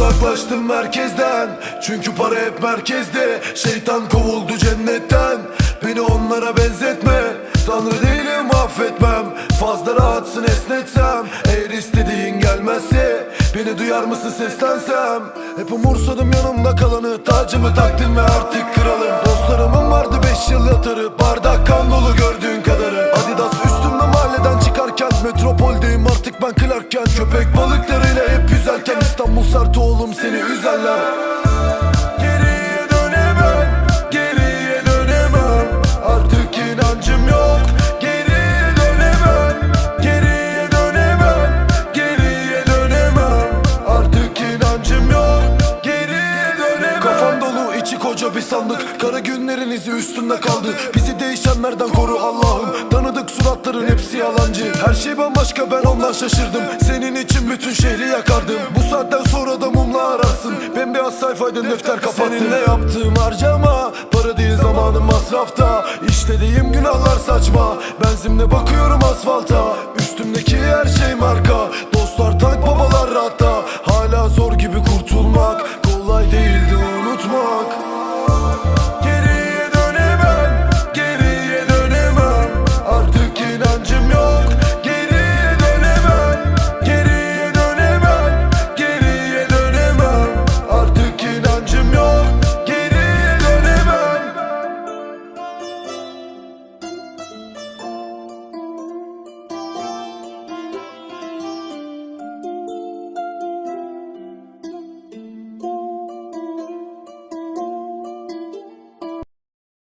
Uzaklaştım merkezden Çünkü para hep merkezde. Şeytan kovuldu cennetten Beni onlara benzetme. Tanrı değilim affetmem Fazla rahatsın esnetsem. Eğer istediğin gelmezse Beni duyar mısın seslensem? Hep umursadım yanımda kalanı Tacımı taktım ve artık kralım. Dostlarımın vardı beş yıl yatırı Bardak kan dolu Köpek balıklarıyla hep yüzerken İstanbul sert oğlum seni üzerler. Geriye dönemem, geriye dönemem. Artık inancım yok. Geriye dönemem, geriye dönemem Geriye dönemem. Artık inancım yok. Geriye dönemem. Kafam dolu içi koca bir sandık. Kara günlerin izi üstünde kaldı. Bizi değişenlerden koru Allah'ım Suratların hepsi yalancı. Her şey bambaşka ben ondan şaşırdım. Senin için bütün şehri yakardım. Bu saatten sonra da mumla ararsın. Bembeyaz sayfaydın defter kapattım Seninle yaptığım harcama. Para değil zamanım masrafta. İşlediğim günahlar saçma. Benzimle bakıyorum asfalta